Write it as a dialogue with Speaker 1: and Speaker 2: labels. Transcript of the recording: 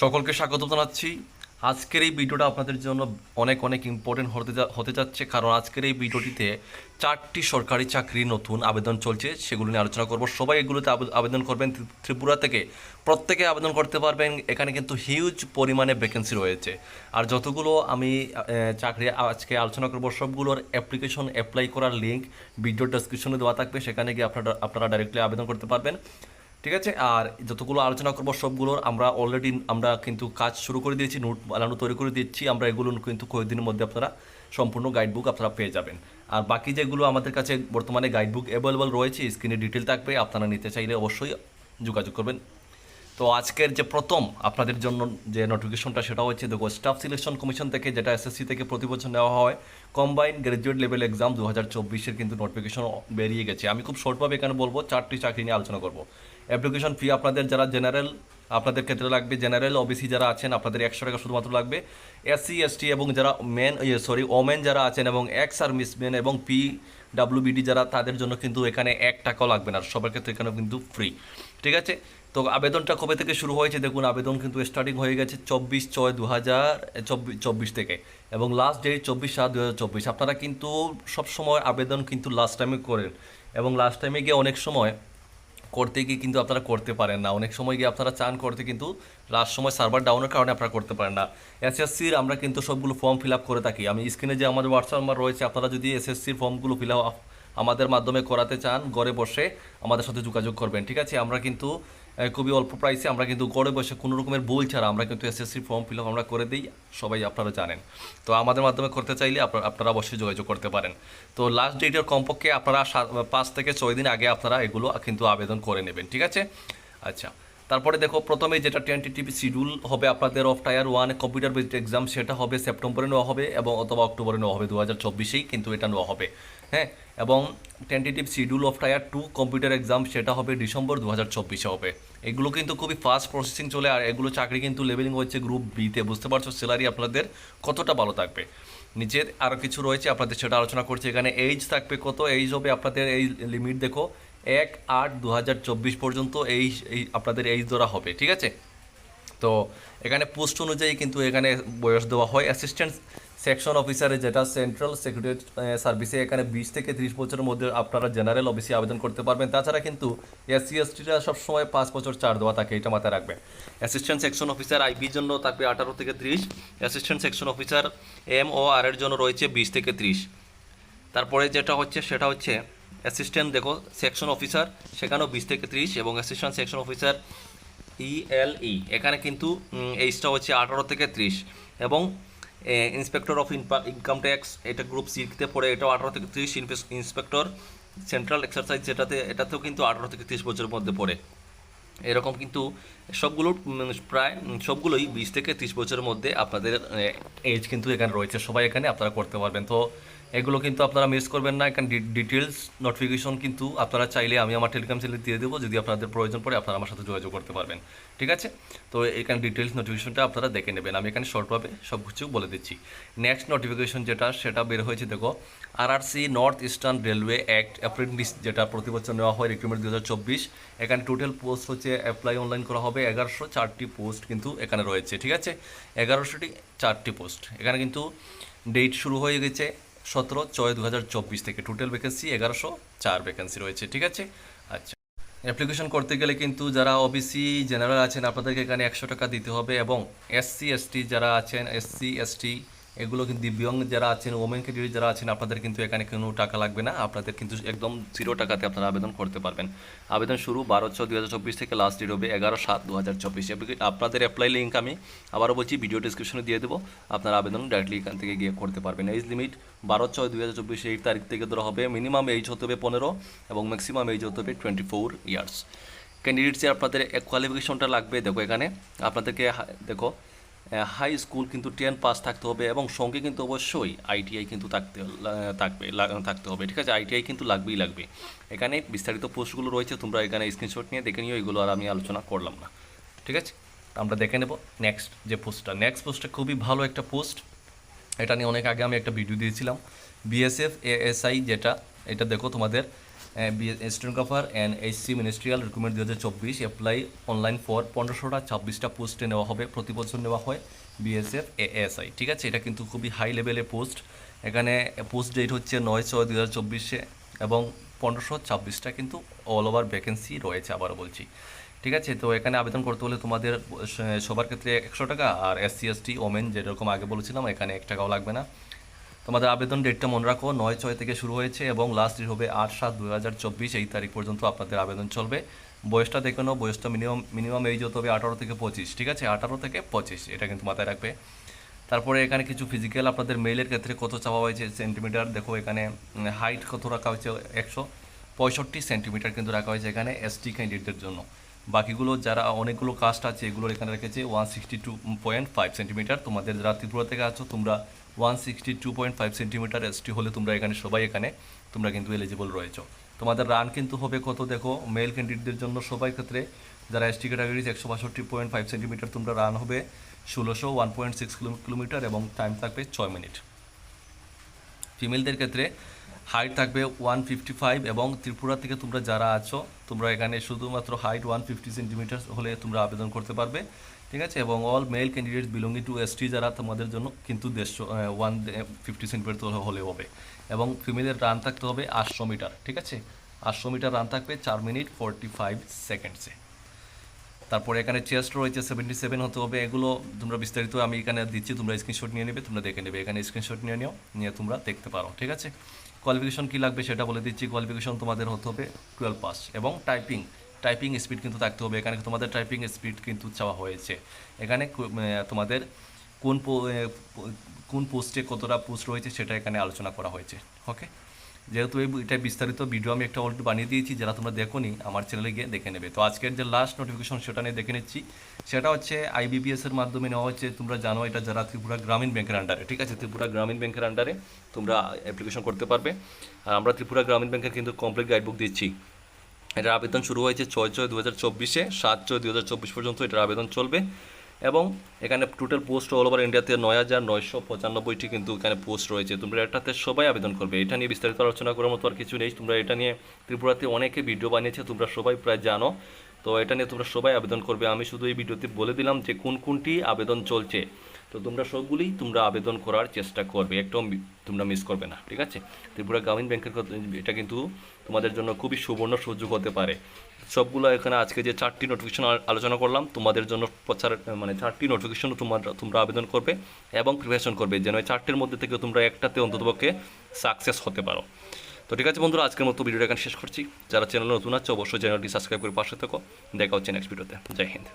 Speaker 1: সকলকে স্বাগত জানাচ্ছি। আজকের এই ভিডিওটা আপনাদের জন্য অনেক অনেক ইম্পর্টেন্ট হতে হতে যাচ্ছে, কারণ আজকের এই ভিডিওটিতে চারটি সরকারি চাকরি নতুন আবেদন চলছে, সেগুলো নিয়ে আলোচনা করব। সবাই এগুলোতে আবেদন করবেন ত্রিপুরা থেকে প্রত্যেকে আবেদন করতে পারবেন। এখানে কিন্তু হিউজ পরিমাণে ভ্যাকেন্সি রয়েছে। আর যতগুলো আমি চাকরি আজকে আলোচনা করব, সবগুলোর অ্যাপ্লিকেশন অ্যাপ্লাই করার লিঙ্ক ভিডিও ডেসক্রিপশনে দেওয়া থাকবে। সেখানে গিয়ে আপনারা আপনারা ডাইরেক্টলি আবেদন করতে পারবেন। ঠিক আছে? আর যতগুলো আলোচনা করব সবগুলোর, আমরা অলরেডি আমরা কিন্তু কাজ শুরু করে দিয়েছি, নোট বানানো তৈরি করে দিচ্ছি। আমরা এগুলো কিন্তু কয়েকদিনের মধ্যে আপনারা সম্পূর্ণ গাইডবুক আপনারা পেয়ে যাবেন। আর বাকি যেগুলো আমাদের কাছে বর্তমানে গাইডবুক অ্যাভেলেবল রয়েছে স্ক্রিনে ডিটেল থাকবে, আপনারা নিতে চাইলে অবশ্যই যোগাযোগ করবেন। তো আজকের যে প্রথম আপনাদের জন্য যে নোটিফিকেশনটা সেটা হচ্ছে দেখো স্টাফ সিলেকশন কমিশন থেকে, যেটা এসএসসি থেকে প্রতি বছর নেওয়া হয় কম্বাইন গ্র্যাজুয়েট লেভেল এক্সাম দু হাজার চব্বিশের কিন্তু নোটিফিকেশন বেরিয়ে গেছে। আমি খুব শর্টভাবে এখানে বলব, চারটি চাকরি নিয়ে আলোচনা করব। অ্যাপ্লিকেশন ফি আপনাদের যারা জেনারেল, আপনাদের ক্ষেত্রে লাগবে জেনারেল ওবিসি যারা আছেন, আপনাদের একশো টাকা শুধুমাত্র লাগবে। এসসি এসটি এবং যারা মেন সরি ওমেন যারা আছেন এবং এক্স সার্ভিসম্যান এবং পি ডাব্লিউবিডি যারা, তাদের জন্য কিন্তু এখানে এক টাকাও লাগবে না। সবার ক্ষেত্রে এখানে কিন্তু ফ্রি ঠিক আছে? তো আবেদনটা কবে থেকে শুরু হয়েছে? দেখুন, আবেদন কিন্তু স্টার্টিং হয়ে গেছে চব্বিশ ছয় দু হাজার চব্বিশ থেকে। এবং লাস্ট ডেট চব্বিশ সাত দু হাজার চব্বিশ। আপনারা কিন্তু সবসময় আবেদন কিন্তু লাস্ট টাইমে করেন। এবং লাস্ট টাইমে গিয়ে অনেক সময় করতে গিয়ে কিন্তু আপনারা করতে পারেন না। অনেক সময় গিয়ে আপনারা চান করতে কিন্তু লাস্ট সময় সার্ভার ডাউনের কারণে আপনারা করতে পারেন না। এসএসসির আমরা কিন্তু সবগুলো ফর্ম ফিল আপ করে থাকি। আমি স্ক্রিনে যে আমাদের হোয়াটসঅ্যাপ নাম্বার রয়েছে, আপনারা যদি এসএসসির ফর্মগুলো ফিল আপ আমাদের মাধ্যমে করাতে চান, ঘরে বসে আমাদের সাথে যোগাযোগ করবেন, ঠিক আছে? আমরা কিন্তু খুবই অল্প প্রাইসে আমরা কিন্তু ঘরে বসে কোনো রকমের বই ছাড়া আমরা কিন্তু এসএসসি ফর্ম ফিল আপ আমরা করে দিই, সবাই আপনারা জানেন। তো আমাদের মাধ্যমে করতে চাইলে আপনারা আপনারা অবশ্যই যোগাযোগ করতে পারেন। তো লাস্ট ডেটের কমপক্ষে আপনারা পাঁচ থেকে ছয় দিন আগে আপনারা এগুলো কিন্তু আবেদন করে নেবেন, ঠিক আছে? আচ্ছা তারপরে দেখো প্রথমে যেটা টেন্টেটিভ শিডিউল হবে আপনাদের of tier one computer based exam সেটা হবে সেপ্টেম্বরে নেওয়া হবে এবং অথবা অক্টোবরে নেওয়া হবে দু হাজার চব্বিশেই কিন্তু এটা নেওয়া হবে হ্যাঁ? এবং tentative schedule of tier two computer exam সেটা হবে ডিসেম্বর দু হাজার চব্বিশে হবে। এগুলো কিন্তু খুবই ফাস্ট প্রসেসিং চলে, আর এগুলো চাকরি কিন্তু লেভেলিং হচ্ছে গ্রুপ বিতে বুঝতে পারছ স্যালারি আপনাদের কতটা ভালো থাকবে? নিচের আরও কিছু রয়েছে আপনাদের সেটা আলোচনা করছি। এখানে এইজ থাকবে কত? এইজ হবে আপনাদের এই লিমিট দেখো, এক আট দু পর্যন্ত এই এই আপনাদের এইজ ধরা হবে, ঠিক আছে? তো এখানে পোস্ট অনুযায়ী কিন্তু এখানে বয়স দেওয়া হয়। অ্যাসিস্ট্যান্ট সেকশন অফিসারে যেটা সেন্ট্রাল সেক্রেটারি সার্ভিসে এখানে বিশ থেকে ত্রিশ বছরের মধ্যে আপনারা জেনারেল অফিসে আবেদন করতে পারবেন। তাছাড়া কিন্তু এসসি এসটিরা সবসময় পাঁচ বছর ছাড় দেওয়া থাকে এটা মাথায় রাখবেন। অ্যাসিস্ট্যান্ট সেকশন অফিসার আইবির জন্য থাকবে আঠারো থেকে ত্রিশ। Assistant section officer M O R এর জন্য রয়েছে বিশ থেকে ত্রিশ। তারপরে যেটা হচ্ছে সেটা হচ্ছে অ্যাসিস্ট্যান্ট দেখো সেকশন অফিসার সেখানেও বিশ থেকে ত্রিশ এবং অ্যাসিস্ট্যান্ট সেকশন অফিসার ইএলই। এখানে কিন্তু উম, এইজটা হচ্ছে আঠারো থেকে ত্রিশ এবং ইন্সপেক্টর অফ ইনকাম ট্যাক্স, এটা গ্রুপ সিতে পড়ে, এটাও আঠারো থেকে ত্রিশ ইন্সপেক্টর। সেন্ট্রাল এক্সারসাইজ যেটাতে, এটাতেও কিন্তু আঠারো থেকে ত্রিশ বছরের মধ্যে পড়ে। এরকম কিন্তু সবগুলো প্রায় সবগুলোই বিশ থেকে ত্রিশ বছরের মধ্যে আপনাদের এজ কিন্তু এখানে রয়েছে। সবাই এখানে আপনারা করতে পারবেন। তো এগুলো কিন্তু আপনারা মিস করবেন না। এখানে ডিটেলস নোটিফিকেশন কিন্তু আপনারা চাইলে আমি আমার টেলিগ্রাম চ্যানেলে দিয়ে দেবো। যদি আপনাদের প্রয়োজন পড়ে, আপনারা আমার সাথে যোগাযোগ করতে পারবেন। ঠিক আছে? তো এখানে ডিটেলস নোটিফিকেশনটা আপনারা দেখে নেবেন। আমি এখানে শর্টভাবে সব কিছু বলে দিচ্ছি। নেক্সট নোটিফিকেশন যেটা, সেটা বের হয়েছে, দেখো RRC North Eastern Railway act apprentice যেটা প্রতি বছর নেওয়া হয় রিক্রুটমেন্ট দু হাজার চব্বিশ। এখানে টোটাল পোস্ট হচ্ছে অ্যাপ্লাই অনলাইন করা হবে এগারোশো চারটি পোস্ট কিন্তু এখানে রয়েছে। ঠিক আছে? এগারোশোটি চারটি পোস্ট এখানে কিন্তু ডেট শুরু হয়ে গেছে সতেরো, ছয় দু হাজার চব্বিশ থেকে টোটাল ভ্যাকেন্সি এগারোশো চার ভ্যাকেন্সি রয়েছে, ঠিক আছে? আচ্ছা। অ্যাপ্লিকেশন করতে গেলে কিন্তু যারা ওবিসি জেনারেল আছেন, আপনাদেরকে এখানে একশো টাকা দিতে হবে এবং এসসি এসটি যারা আছেন এসসি এসটি এগুলো কিন্তু দিব্যাঙ্গ যারা আছেন ওমেন ক্যাটেগরি যারা আছেন, আপনাদের কিন্তু এখানে কোনো টাকা লাগবে না। আপনাদের কিন্তু একদম জিরো টাকাতে আপনারা আবেদন করতে পারবেন। আবেদন শুরু বারো ছ দু থেকে লাস্ট ডেট হবে এগারো সাত দু হাজার চব্বিশ। আপনাদের অ্যাপ্লাই লিঙ্ক আমি আবারও বলছি ভিডিও ডিসক্রিপশনে দিয়ে দেবো। আপনারা আবেদন ডাইরেক্টলি এখান থেকে গিয়ে করতে পারবেন। এজ লিমিট বারো ছয় দু হাজার চব্বিশ, এই তারিখ থেকে ধরা হবে। মিনিমাম এইজ হতে হবে পনেরো এবং ম্যাক্সিমাম এইজ হতে হবে টোয়েন্টি ফোর ইয়ার্স ক্যান্ডিডেটসে আপনাদের কোয়ালিফিকেশনটা লাগবে, দেখো এখানে। আপনাদেরকে দেখো হাই স্কুল কিন্তু টেন পাস থাকতে হবে এবং সঙ্গে কিন্তু অবশ্যই আইটিআই কিন্তু থাকতে থাকবে থাকতে হবে। ঠিক আছে? আইটিআই কিন্তু লাগবেই লাগবে। এখানে বিস্তারিত পোস্টগুলো রয়েছে, তোমরা এখানে স্ক্রিনশট নিয়ে দেখে নিও, এগুলো আর আমি আলোচনা করলাম না। ঠিক আছে? আমরা দেখে নেব নেক্সট যে পোস্টটা নেক্সট পোস্টটা খুবই ভালো একটা পোস্ট এটা নিয়ে অনেক আগে আমি একটা ভিডিও দিয়েছিলাম। বিএসএফ এএসআই যেটা, এটা দেখো তোমাদের। Stenographer and HC ministerial recruitment দু হাজার চব্বিশ অ্যাপ্লাই অনলাইন ফর পনেরোশোটা ছাব্বিশটা পোস্টে নেওয়া হবে, প্রতি বছর নেওয়া হয় বিএসএফ এএসআই ঠিক আছে? এটা কিন্তু খুবই হাই লেভেলের পোস্ট এখানে পোস্ট ডেট হচ্ছে নয় ছয় দু হাজার চব্বিশে এবং পনেরোশো ছাব্বিশটা কিন্তু অল ওভার ভ্যাকেন্সি রয়েছে আবারও বলছি। ঠিক আছে? তো এখানে আবেদন করতে হলে তোমাদের সবার ক্ষেত্রে একশো টাকা আর এসসি এসটি ওমেন যেরকম আগে বলেছিলাম, এখানে এক টাকাও লাগবে না। তোমাদের আবেদন ডেটটা মনে রাখো, নয় ছয় থেকে শুরু হয়েছে এবং লাস্ট ডেট হবে আট সাত দু হাজার চব্বিশ, এই তারিখ পর্যন্ত আপনাদের আবেদন চলবে। বয়সটা দেখে নাও, বয়সটা মিনিমাম মিনিমাম এইজ হতে হবে আঠারো থেকে পঁচিশ, ঠিক আছে? আঠারো থেকে পঁচিশ, এটা কিন্তু মাথায় রাখবে। তারপরে এখানে কিছু ফিজিক্যাল আপনাদের মেইলের ক্ষেত্রে কত চাওয়া হয়েছে সেন্টিমিটার দেখো এখানে হাইট কত রাখা হয়েছে একশো পঁয়ষট্টি সেন্টিমিটার কিন্তু রাখা হয়েছে এখানে এসটি ক্যান্ডিডেটদের জন্য। বাকিগুলো যারা অনেকগুলো কাস্ট আছে এগুলোর এখানে রেখেছে one sixty two point five centimetre তোমাদের যারা ত্রিপুরা থেকে আছো, তোমরা one sixty two point five centimetre ST হলে তোমরা এখানে সবাই এখানে, তোমরা কিন্তু এলিজিবল রয়েছো। তোমাদের রান কিন্তু হবে কত দেখো? মেল ক্যান্ডিডেটদের জন্য সবাই ক্ষেত্রে যারা এসটি ক্যাটাগরিজ একশো বাষট্টি পয়েন্ট ফাইভ সেন্টিমিটার তোমরা রান হবে ষোলোশো ওয়ান পয়েন্ট সিক্স কিলোমিটার এবং টাইম থাকবে ছয় মিনিট ফিমেলদের ক্ষেত্রে হাইট থাকবে ওয়ান ফিফটি ফাইভ এবং ত্রিপুরা থেকে তোমরা যারা আছো, তোমরা এখানে শুধুমাত্র হাইট ওয়ান ফিফটি সেন্টিমিটার হলে তোমরা আবেদন করতে পারবে, ঠিক আছে? এবং all male candidates belonging to ST যারা তোমাদের জন্য কিন্তু দেড়শো ওয়ান ফিফটি সেন্টিমিটার হলে হবে। এবং ফিমেলের রান থাকতে হবে আটশো মিটার ঠিক আছে? আটশো মিটার রান থাকবে চার মিনিট ফোরটি ফাইভ সেকেন্ডসে তারপরে এখানে চেস্ট রয়েছে সেভেন্টি সেভেন হতে হবে, এগুলো তোমরা বিস্তারিত আমি এখানে দিচ্ছি, তোমরা স্ক্রিনশট নিয়ে নেবে, তোমরা দেখে নেবে। এখানে স্ক্রিনশট নিয়ে নিও, নিয়ে তোমরা দেখতে পারো, ঠিক আছে? কোয়ালিফিকেশন কী লাগবে সেটা বলে দিচ্ছি। কোয়ালিফিকেশন তোমাদের হতে হবে টুয়েলভ পাস এবং টাইপিং টাইপিং স্পিড কিন্তু থাকতে হবে। এখানে তোমাদের টাইপিং স্পিড কিন্তু চাওয়া হয়েছে। এখানে তোমাদের কোন কোন পোস্টে কতটা পোস্ট রয়েছে সেটা এখানে আলোচনা করা হয়েছে। ওকে যেহেতু এই এটা বিস্তারিত ভিডিও আমি একটা অলরেডি বানিয়ে দিয়েছি, যারা তোমরা দেখোনি, আমার চ্যানেলে গিয়ে দেখে নেবে। তো আজকের যে লাস্ট নোটিফিকেশন সেটা নিয়ে দেখে নিচ্ছি। সেটা হচ্ছে আইবিপিএস এর মাধ্যমে নেওয়া হচ্ছে তোমরা জানো এটা যারা ত্রিপুরা গ্রামীণ ব্যাংকের আন্ডারে ঠিক আছে? ত্রিপুরা গ্রামীণ ব্যাংকের আন্ডারে তোমরা অ্যাপ্লিকেশন করতে পারবে। আর আমরা ত্রিপুরা গ্রামীণ ব্যাংকের কিন্তু কমপ্লিট গাইডবুক দিচ্ছি। এটার আবেদন শুরু হয়েছে ছয় ছয় দু হাজার চব্বিশে, সাত ছয় দু হাজার চব্বিশ পর্যন্ত এটার আবেদন চলবে। এবং এখানে টোটাল পোস্ট অল ওভার ইন্ডিয়াতে নয় হাজার নয়শো পঁচানব্বইটি কিন্তু এখানে পোস্ট রয়েছে। তোমরা এটাতে সবাই আবেদন করবে। এটা নিয়ে বিস্তারিত আলোচনা করার মতো আর কিছু নেই। তোমরা এটা নিয়ে ত্রিপুরাতে অনেকে ভিডিও বানিয়েছে, তোমরা সবাই প্রায় জানো। তো এটা নিয়ে তোমরা সবাই আবেদন করবে। আমি শুধু এই ভিডিওতে বলে দিলাম যে কোন কোনটি আবেদন চলছে। তো তোমরা সবগুলোই তোমরা আবেদন করার চেষ্টা করবে। একদম তোমরা মিস করবে না, ঠিক আছে? ত্রিপুরা গ্রামীণ ব্যাংকের এটা কিন্তু তোমাদের জন্য খুবই সুবর্ণ সুযোগ হতে পারে। সবগুলো এখানে আজকে যে চারটি নোটিফিকেশন আলোচনা করলাম, তোমাদের জন্য প্রচার মানে চারটি নোটিফিকেশন তোমরা তোমরা আবেদন করবে এবং প্রিপারেশন করবে, যেন চারটির মধ্যে থেকে তোমরা একটাতে অন্ততপক্ষে সাকসেস হতে পারো। তো ঠিক আছে বন্ধুরা, আজকের মতো ভিডিওটা এখানে শেষ করছি। যারা চ্যানেল নতুন আছে, অবশ্যই চ্যানেলটি সাবস্ক্রাইব করে পাশে থাকো। দেখা হচ্ছে নেক্সট ভিডিওতে জয় হিন্দ।